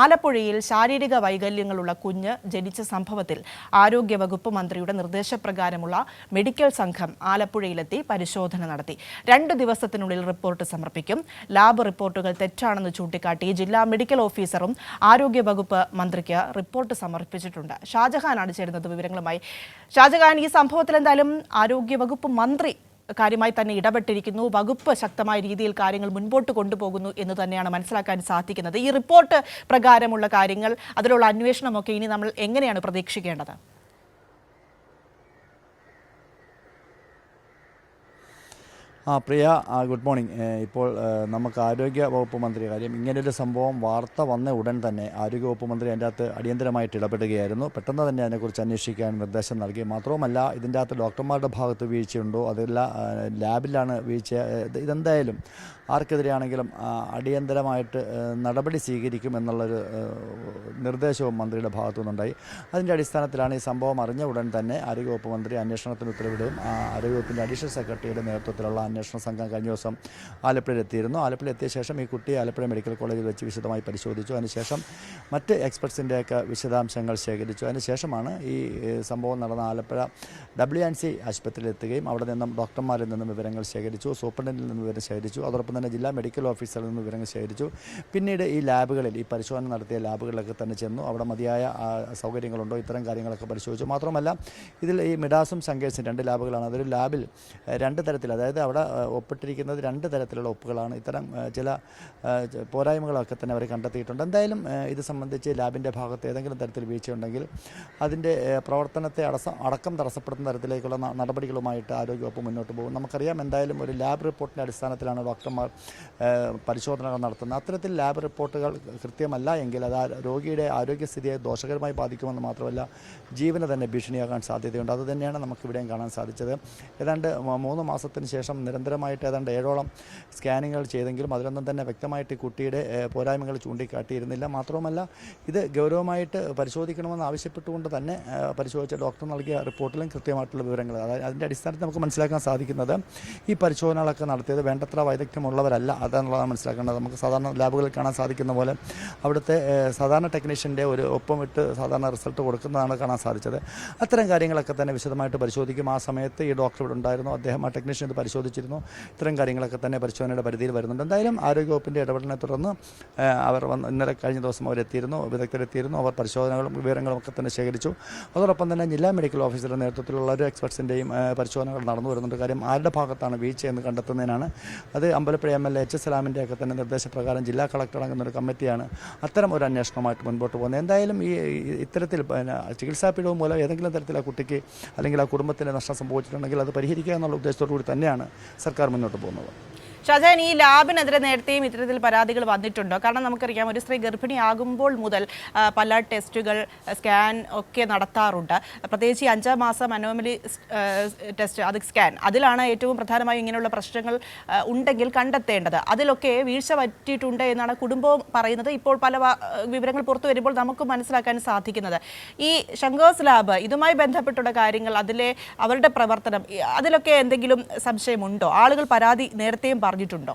ആലപ്പുഴയിൽ ശാരീരിക വൈകല്യങ്ങളുള്ള കുഞ്ഞ് ജനിച്ച സംഭവത്തിൽ ആരോഗ്യവകുപ്പ് മന്ത്രിയുടെ നിർദ്ദേശപ്രകാരമുള്ള മെഡിക്കൽ സംഘം ആലപ്പുഴയിലെത്തി പരിശോധന നടത്തി. രണ്ട് ദിവസത്തിനുള്ളിൽ റിപ്പോർട്ട് സമർപ്പിക്കും. ലാബ് റിപ്പോർട്ടുകൾ തെറ്റാണെന്ന് ചൂണ്ടിക്കാട്ടി ജില്ലാ മെഡിക്കൽ ഓഫീസറും ആരോഗ്യവകുപ്പ് മന്ത്രിക്ക് റിപ്പോർട്ട് സമർപ്പിച്ചിട്ടുണ്ട്. ഷാജഹാനാണ് ചേരുന്നത് വിവരങ്ങളുമായി. ഷാജഹാൻ ഈ സംഭവത്തിൽ എന്തായാലും ആരോഗ്യവകുപ്പ് മന്ത്രി കാര്യമായി തന്നെ ഇടപെട്ടിരിക്കുന്നു. വകുപ്പ് ശക്തമായ രീതിയിൽ കാര്യങ്ങൾ മുൻപോട്ട് കൊണ്ടുപോകുന്നു എന്ന് തന്നെയാണ് മനസ്സിലാക്കാൻ സാധിക്കുന്നത്. ഈ റിപ്പോർട്ട് പ്രകാരമുള്ള കാര്യങ്ങൾ അതിലുള്ള അന്വേഷണമൊക്കെ ഇനി നമ്മൾ എങ്ങനെയാണ് പ്രതീക്ഷിക്കേണ്ടത്? ആ പ്രിയ ഗുഡ് മോർണിംഗ് ഇപ്പോൾ നമുക്ക് ആരോഗ്യ വകുപ്പ് മന്ത്രി കാര്യം ഇങ്ങനൊരു സംഭവം വാർത്ത വന്ന ഉടൻ തന്നെ ആരോഗ്യ വകുപ്പ് മന്ത്രി അതിന്റെ അകത്ത് അടിയന്തരമായിട്ട് ഇടപെടുകയായിരുന്നു. പെട്ടെന്ന് തന്നെ അതിനെക്കുറിച്ച് അന്വേഷിക്കാൻ നിർദ്ദേശം നൽകി. മാത്രവുമല്ല ഇതിന്റെ അകത്ത് ഡോക്ടർമാരുടെ ഭാഗത്ത് വീഴ്ചയുണ്ടോ? അതല്ല ലാബിലാണ് വീഴ്ച. ഇതെന്തായാലും ആർക്കെതിരെയാണെങ്കിലും അടിയന്തരമായിട്ട് നടപടി സ്വീകരിക്കും എന്നുള്ളൊരു നിർദ്ദേശവും മന്ത്രിയുടെ ഭാഗത്തു നിന്നുണ്ടായി അതിന്റെ അടിസ്ഥാനത്തിലാണ് ഈ സംഭവം അറിഞ്ഞ ഉടൻ തന്നെ ആരോഗ്യവകുപ്പ് മന്ത്രി അന്വേഷണത്തിന് ഉത്തരവിടുകയും ആരോഗ്യ ആരോഗ്യവകുപ്പിന്റെ അഡീഷണൽ സെക്രട്ടറിയുടെ നേതൃത്വത്തിലുള്ള അന്വേഷണ സംഘം കഴിഞ്ഞ ദിവസം ആലപ്പുഴയിൽ എത്തിയിരുന്നു. ആലപ്പുഴ എത്തിയ ശേഷം ഈ കുട്ടി ആലപ്പുഴ മെഡിക്കൽ കോളേജിൽ വെച്ച് വിശദമായി പരിശോധിച്ചു. അതിനുശേഷം മറ്റ് എക്സ്പെർട്സിന്റെയൊക്കെ വിശദാംശങ്ങൾ ശേഖരിച്ചു. അതിനുശേഷമാണ് ഈ സംഭവം നടന്ന ആലപ്പുഴ ഡബ്ല്യു ആൻഡ് സി ആശുപത്രിയിൽ എത്തുകയും അവിടെ നിന്നും ഡോക്ടർമാരിൽ നിന്നും വിവരങ്ങൾ ശേഖരിച്ചു. സൂപ്രണ്ടിൽ നിന്നും വിവരം ശേഖരിച്ചു. അതോടൊപ്പം തന്നെ ജില്ലാ മെഡിക്കൽ ഓഫീസറിൽ നിന്നും വിവരങ്ങൾ ശേഖരിച്ചു. പിന്നീട് ഈ ലാബുകളിൽ ഈ പരിശോധന നടത്തിയ ലാബുകളിലൊക്കെ തന്നെ ചെന്നു. അവിടെ മതിയായ സൗകര്യങ്ങളുണ്ടോ? ഇത്തരം കാര്യങ്ങളൊക്കെ പരിശോധിച്ചു. മാത്രമല്ല ഇതിൽ ഈ മിഡാസും ശങ്കേഴ്സും രണ്ട് ലാബുകളാണ്. അതൊരു ലാബിൽ രണ്ട് തരത്തിൽ. അതായത് അവിടെ ഒപ്പിട്ടിരിക്കുന്നത് രണ്ട് തരത്തിലുള്ള ഒപ്പുകളാണ്. ഇത്തരം ചില പോരായ്മകളൊക്കെ തന്നെ അവർ കണ്ടെത്തിയിട്ടുണ്ട്. എന്തായാലും ഇത് സംബന്ധിച്ച് ലാബിന്റെ ഭാഗത്ത് ഏതെങ്കിലും തരത്തിൽ വീഴ്ചയുണ്ടെങ്കിൽ അതിന്റെ പ്രവർത്തനത്തെ അടസം അടക്കം തടസ്സപ്പെടുത്തുന്ന തരത്തിലേക്കുള്ള നടപടികളുമായിട്ട് ആരോഗ്യവകുപ്പ് മുന്നോട്ട് പോകും. നമുക്കറിയാം എന്തായാലും ഒരു ലാബ് റിപ്പോർട്ടിന്റെ അടിസ്ഥാനത്തിലാണ് ഡോക്ടർമാർ പരിശോധനകൾ നടത്തുന്നത്. അത്തരത്തിൽ ലാബ് റിപ്പോർട്ടുകൾ കൃത്യമല്ല എങ്കിൽ അത് രോഗിയുടെ ആരോഗ്യസ്ഥിതിയെ ദോഷകരമായി ബാധിക്കുമെന്ന് മാത്രമല്ല ജീവന് തന്നെ ഭീഷണിയാകാൻ സാധ്യതയുണ്ട്. അതുതന്നെയാണ് നമുക്കിവിടെയും കാണാൻ സാധിച്ചത്. ഏതാണ്ട് മൂന്ന് മാസത്തിന് ശേഷം നിരന്തരമായിട്ട് ഏതാണ്ട് ഏഴോളം സ്കാനിങ്ങുകൾ ചെയ്തെങ്കിലും അതിലൊന്നും തന്നെ വ്യക്തമായിട്ട് കുട്ടിയുടെ പോരായ്മകൾ ചൂണ്ടിക്കാട്ടിയിരുന്നില്ല. മാത്രവുമല്ല ഇത് ഗൗരവമായിട്ട് പരിശോധിക്കണമെന്ന് ആവശ്യപ്പെട്ടുകൊണ്ട് തന്നെ പരിശോധിച്ച ഡോക്ടർ നൽകിയ റിപ്പോർട്ടിലും കൃത്യമായിട്ടുള്ള വിവരങ്ങൾ. അതായത് അതിന്റെ അടിസ്ഥാനത്തിൽ നമുക്ക് മനസ്സിലാക്കാൻ സാധിക്കുന്നത് ഈ പരിശോധനകളൊക്കെ നടത്തിയത് വേണ്ടത്ര വൈദഗ്ധ്യമുള്ളവരല്ല അതെന്നുള്ളതാണ് മനസ്സിലാക്കേണ്ടത്. നമുക്ക് സാധാരണ ലാബുകളിൽ കാണാൻ സാധിക്കുന്ന പോലെ അവിടുത്തെ സാധാരണ ടെക്നീഷ്യന്റെ ഒരു ഒപ്പം ഇട്ട് സാധാരണ റിസൾട്ട് കൊടുക്കുന്നതാണ് കാണാൻ സാധിച്ചത്. അത്തരം കാര്യങ്ങളൊക്കെ തന്നെ വിശദമായിട്ട് പരിശോധിക്കും. ആ സമയത്ത് ഈ ഡോക്ടർ ഇവിടെ ഉണ്ടായിരുന്നു. അദ്ദേഹം ആ ടെക്നീഷ്യൻ ഇത് പരിശോധിച്ചിരുന്നു. ഇത്തരം കാര്യങ്ങളൊക്കെ തന്നെ പരിശോധനയുടെ പരിധിയിൽ വരുന്നുണ്ട്. എന്തായാലും ആരോഗ്യവകുപ്പിന്റെ ഇടപെടലിനെ തുടർന്ന് അവർ വന്ന് ഇന്നലെ കഴിഞ്ഞ ദിവസം അവരെത്തിയിരുന്നു വിദഗ്ധരെത്തിയിരുന്നു അവർ പരിശോധനകളും വിവരങ്ങളും ഒക്കെ തന്നെ ശേഖരിച്ചു. അതോടൊപ്പം തന്നെ ജില്ലാ മെഡിക്കൽ ഓഫീസറുടെ നേതൃത്വത്തിലുള്ള ഒരു എക്സ്പെർട്സിന്റെയും പരിശോധനകൾ നടന്നു വരുന്നുണ്ട്. കാര്യം ആരുടെ ഭാഗത്താണ് വീഴ്ച എന്ന് കണ്ടെത്തുന്നതിനാണ്. അത് Ambalappuzha M L A H സലാമിന്റെ ഒക്കെ തന്നെ നിർദ്ദേശപ്രകാരം ജില്ലാ കളക്ടർ അടങ്ങുന്ന ഒരു കമ്മിറ്റിയാണ് അത്തരം ഒരു അന്വേഷണമായിട്ട് മുൻപോട്ട് പോകുന്നത്. എന്തായാലും ഈ ഇത്തരത്തിൽ ചികിത്സാ പിഴവ് മൂലം ഏതെങ്കിലും തരത്തിൽ ആ കുട്ടിക്ക് അല്ലെങ്കിൽ ആ കുടുംബത്തിന് നഷ്ടം സംഭവിച്ചിട്ടുണ്ടെങ്കിൽ അത് പരിഹരിക്കുക എന്നുള്ള ഉദ്ദേശത്തോടു കൂടി തന്നെയാണ് സർക്കാർ മുന്നോട്ട് പോകുന്നത്. ഷാജാൻ ഈ ലാബിനെതിരെ നേരത്തെയും ഇത്തരത്തിൽ പരാതികൾ വന്നിട്ടുണ്ടോ? കാരണം നമുക്കറിയാം ഒരു സ്ത്രീ ഗർഭിണിയാകുമ്പോൾ മുതൽ പല ടെസ്റ്റുകൾ സ്കാൻ ഒക്കെ നടത്താറുണ്ട്. പ്രത്യേകിച്ച് ഈ അഞ്ചാം മാസം അനോമലി ടെസ്റ്റ് അത് സ്കാൻ അതിലാണ് ഏറ്റവും പ്രധാനമായും ഇങ്ങനെയുള്ള പ്രശ്നങ്ങൾ ഉണ്ടെങ്കിൽ കണ്ടെത്തേണ്ടത്. അതിലൊക്കെ വീഴ്ച പറ്റിയിട്ടുണ്ട് എന്നാണ് കുടുംബവും പറയുന്നത്. ഇപ്പോൾ പല വിവരങ്ങൾ പുറത്തു വരുമ്പോൾ നമുക്ക് മനസ്സിലാക്കാൻ സാധിക്കുന്നത്. ഈ ശങ്കേഴ്സ് ലാബ് ഇതുമായി ബന്ധപ്പെട്ടുള്ള കാര്യങ്ങൾ അതിലെ അവരുടെ പ്രവർത്തനം അതിലൊക്കെ എന്തെങ്കിലും സംശയമുണ്ടോ? ആളുകൾ പരാതി നേരത്തെയും പറഞ്ഞിട്ടുണ്ടോ?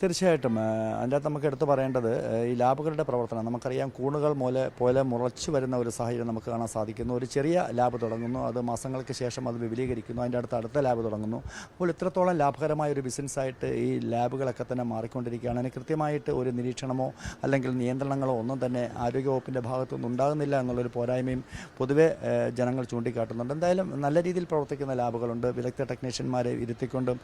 തീർച്ചയായിട്ടും. അകത്ത് നമുക്ക് എടുത്തു പറയേണ്ടത് ഈ ലാബുകളുടെ പ്രവർത്തനം. നമുക്കറിയാം കൂണുകൾ പോലെ പോലെ മുളച്ചു വരുന്ന ഒരു സാഹചര്യം നമുക്ക് കാണാൻ സാധിക്കുന്നു. ഒരു ചെറിയ ലാബ് തുടങ്ങുന്നു. അത് മാസങ്ങൾക്ക് ശേഷം അത് വിപുലീകരിക്കുന്നു. അതിന്റെ അടുത്ത് അടുത്ത ലാബ് തുടങ്ങുന്നു. അപ്പോൾ ഇത്രത്തോളം ലാഭകരമായ ഒരു ബിസിനസ്സായിട്ട് ഈ ലാബുകളൊക്കെ തന്നെ മാറിക്കൊണ്ടിരിക്കുകയാണ്. അതിന് കൃത്യമായിട്ട് ഒരു നിരീക്ഷണമോ അല്ലെങ്കിൽ നിയന്ത്രണങ്ങളോ ഒന്നും തന്നെ ആരോഗ്യവകുപ്പിന്റെ ഭാഗത്തുനിന്ന് ഉണ്ടാകുന്നില്ല എന്നുള്ളൊരു പോരായ്മയും പൊതുവെ ജനങ്ങൾ ചൂണ്ടിക്കാട്ടുന്നുണ്ട്. എന്തായാലും നല്ല രീതിയിൽ പ്രവർത്തിക്കുന്ന ലാബുകളുണ്ട്. വിദഗ്ധ ടെക്നീഷ്യന്മാരെ ഇരുത്തിക്കൊണ്ടും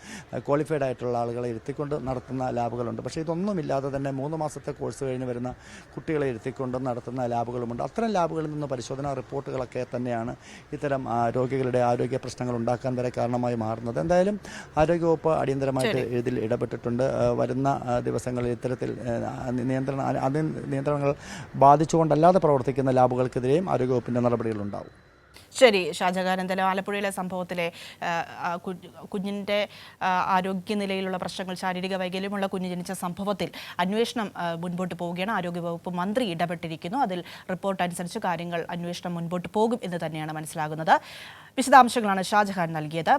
ക്വാളിഫൈഡ് ആയിട്ടുള്ള ആളുകളെ ഇരുത്തിക്കൊണ്ട് നടത്തുന്ന ലാബുകളുണ്ട്. പക്ഷേ ഇതൊന്നുമില്ലാതെ തന്നെ മൂന്ന് മാസത്തെ കോഴ്സ് കഴിഞ്ഞ് വരുന്ന കുട്ടികളെ ഇരുത്തിക്കൊണ്ട് നടത്തുന്ന ലാബുകളുമുണ്ട്. അത്തരം ലാബുകളിൽ നിന്ന് പരിശോധനാ റിപ്പോർട്ടുകളൊക്കെ തന്നെയാണ് ഇത്തരം രോഗികളുടെ ആരോഗ്യ പ്രശ്നങ്ങൾ ഉണ്ടാക്കാൻ വരെ കാരണമായി മാറുന്നത്. എന്തായാലും ആരോഗ്യവകുപ്പ് അടിയന്തരമായിട്ട് ഇതിൽ ഇടപെട്ടിട്ടുണ്ട്. വരുന്ന ദിവസങ്ങളിൽ ഇത്തരത്തിൽ നിയന്ത്രണ അതിന് നിയന്ത്രണങ്ങൾ ബാധിച്ചുകൊണ്ടല്ലാതെ പ്രവർത്തിക്കുന്ന ലാബുകൾക്കെതിരെയും ആരോഗ്യവകുപ്പിന്റെ നടപടികളുണ്ടാവും. ശരി ഷാജഹാൻ ആലപ്പുഴയിലെ സംഭവത്തിലെ കുഞ്ഞിന്റെ ആരോഗ്യനിലയിലുള്ള പ്രശ്നങ്ങൾ ശാരീരിക വൈകല്യമുള്ള കുഞ്ഞ് ജനിച്ച സംഭവത്തിൽ അന്വേഷണം മുൻപോട്ട് പോവുകയാണ്. ആരോഗ്യവകുപ്പ് മന്ത്രി ഇടപെട്ടിരിക്കുന്നു. അതിൽ റിപ്പോർട്ട് അനുസരിച്ച് കാര്യങ്ങൾ അന്വേഷണം മുൻപോട്ട് പോകും എന്ന് തന്നെയാണ് മനസ്സിലാകുന്നത്. വിശദാംശങ്ങളാണ് ഷാജഹാൻ നൽകിയത്.